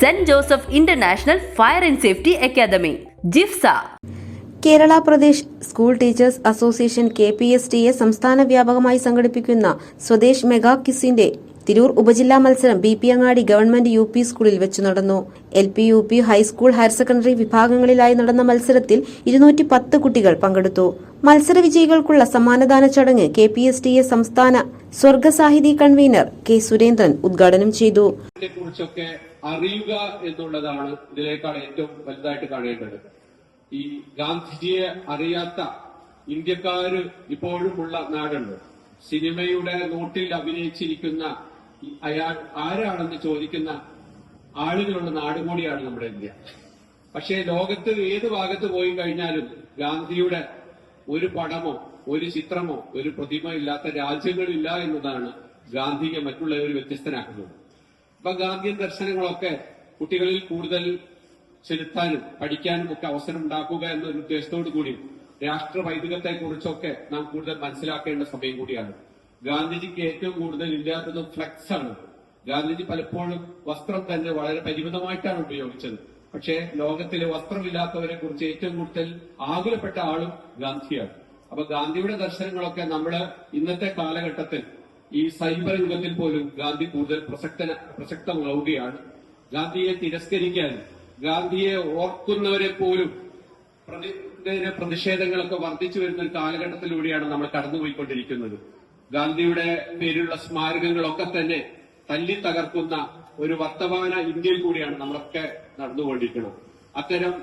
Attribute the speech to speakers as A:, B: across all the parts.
A: Saint Joseph international fire and safety academy JIFS.
B: Kerala Pradesh school teachers association K P S T A സംസ്ഥാന വ്യാപകമായി സംഘടിപ്പിക്കുന്ന Swadesh mega കിസിന്റെ തിരൂർ ഉപജില്ലാ മത്സരം B P Angadi government U P സ്കൂളിൽ വെച്ച് നടന്നു. L P U P high school higher secondary വിഭാഗങ്ങളിലായി നടന്ന മത്സരത്തിൽ ഇരുന്നൂറ്റി പത്ത് കുട്ടികൾ പങ്കെടുത്തു. മത്സര വിജയികൾക്കുള്ള സമ്മാനദാന ചടങ്ങ് K P S T A സംസ്ഥാന സ്വർഗസാഹിതി കൺവീനർ കെ സുരേന്ദ്രൻ ഉദ്ഘാടനം ചെയ്തു.
C: കുറിച്ചൊക്കെ അറിയുക എന്നുള്ളതാണ് ഇതിനേക്കാൾ ഏറ്റവും വലുതായിട്ട് കാണേണ്ടത്. ഈ ഗാന്ധിജിയെ അറിയാത്ത ഇന്ത്യക്കാര് ഇപ്പോഴും ഉള്ള നാടുണ്ട്. സിനിമയുടെ നോട്ടിൽ അഭിനയിച്ചിരിക്കുന്ന അയാൾ ആരാണെന്ന് ചോദിക്കുന്ന ആളുകളുള്ള നാട് കൂടിയാണ് നമ്മുടെ ഇന്ത്യ. പക്ഷേ ലോകത്ത് ഏത് ഭാഗത്ത് പോയി കഴിഞ്ഞാലും ഗാന്ധിയുടെ ഒരു പടമോ ഒരു ചിത്രമോ ഒരു പ്രതിമ ഇല്ലാത്ത രാജ്യങ്ങളില്ല എന്നതാണ് ഗാന്ധിയെ മറ്റുള്ളവർ വ്യത്യസ്തനാക്കുന്നത് അപ്പൊ ഗാന്ധിയൻ ദർശനങ്ങളൊക്കെ കുട്ടികളിൽ കൂടുതൽ ചെലുത്താനും പഠിക്കാനും ഒക്കെ അവസരം ഉണ്ടാക്കുക എന്നൊരു ഉദ്ദേശത്തോടു കൂടി രാഷ്ട്ര വൈദികത്തെ കുറിച്ചൊക്കെ നാം കൂടുതൽ മനസ്സിലാക്കേണ്ട സമയം കൂടിയാണ്. ഗാന്ധിജിക്ക് ഏറ്റവും കൂടുതൽ ഇല്ലാത്തത് ഫ്ലെക്സ് ആണ്. ഗാന്ധിജി പലപ്പോഴും വസ്ത്രം തന്നെ വളരെ പരിമിതമായിട്ടാണ് ഉപയോഗിച്ചത്. പക്ഷേ ലോകത്തിലെ വസ്ത്രമില്ലാത്തവരെ കുറിച്ച് ഏറ്റവും കൂടുതൽ ആകുലപ്പെട്ട ആളും ഗാന്ധിയാണ്. അപ്പൊ ഗാന്ധിയുടെ ദർശനങ്ങളൊക്കെ നമ്മൾ ഇന്നത്തെ കാലഘട്ടത്തിൽ ഈ സൈബർ യുഗത്തിൽ പോലും ഗാന്ധി കൂടുതൽ പ്രസക്ത പ്രസക്തമാവുകയാണ്. ഗാന്ധിയെ തിരസ്കരിക്കാൻ ഗാന്ധിയെ ഓർക്കുന്നവരെ പോലും പ്രതി പ്രതിഷേധങ്ങളൊക്കെ വർദ്ധിച്ചു വരുന്ന ഒരു കാലഘട്ടത്തിലൂടെയാണ് നമ്മൾ കടന്നുപോയിക്കൊണ്ടിരിക്കുന്നത്. ഗാന്ധിയുടെ പേരിലുള്ള സ്മാരകങ്ങളൊക്കെ തന്നെ തല്ലി തകർക്കുന്ന ഒരു വർത്തമാന ഇന്ത്യയിൽ കൂടിയാണ് നമ്മളൊക്കെ നടന്നുകൊണ്ടിരിക്കുന്നത്. അത്തരം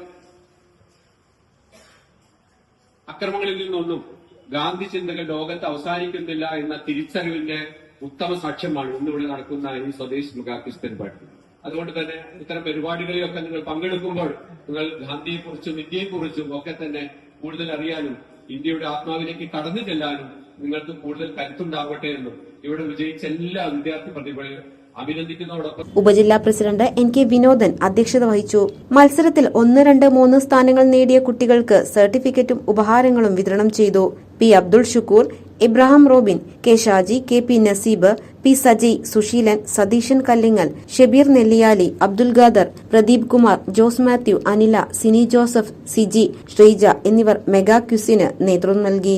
C: അക്രമങ്ങളിൽ നിന്നൊന്നും ഗാന്ധി ചിന്തകൾ ലോകത്ത് അവസാനിക്കുന്നില്ല എന്ന തിരിച്ചറിവിന്റെ ഉത്തമ സാക്ഷ്യമാണ് ഇന്നിവിടെ നടക്കുന്ന ഈ സ്വദേശ് മെഗാക്കിസ് പാർട്ടി. അതുകൊണ്ട് തന്നെ ഇത്തരം പരിപാടികളിലൊക്കെ നിങ്ങൾ പങ്കെടുക്കുമ്പോൾ നിങ്ങൾ ഗാന്ധിയെക്കുറിച്ചും ഇന്ത്യയെക്കുറിച്ചും ഒക്കെ തന്നെ കൂടുതൽ അറിയാനും ഇന്ത്യയുടെ ആത്മാവിലേക്ക് കടന്നു ചെല്ലാനും നിങ്ങൾക്ക് കൂടുതൽ കരുത്തുണ്ടാവട്ടെ എന്നും ഇവിടെ വിജയിച്ച എല്ലാ വിദ്യാർത്ഥി അഭിനന്ദിക്കുന്നതോടൊപ്പം
B: ഉപജില്ലാ പ്രസിഡന്റ് എൻ കെ വിനോദൻ അധ്യക്ഷത വഹിച്ചു. മത്സരത്തിൽ ഒന്ന് രണ്ട് മൂന്ന് സ്ഥാനങ്ങൾ നേടിയ കുട്ടികൾക്ക് സർട്ടിഫിക്കറ്റും ഉപഹാരങ്ങളും വിതരണം ചെയ്തു. P Abdul Shukoor Ibrahim Robin K Shaji K P Naseeb P Sajay Susheelan Satheesan Kallingal Shabeer Nelliyali Abdul Khader Pradeep Kumar Jose Mathew Anila Sini Joseph Siji Sreeja എന്നിവർ മെഗാ ക്യുസിന് നേതൃത്വം നൽകി.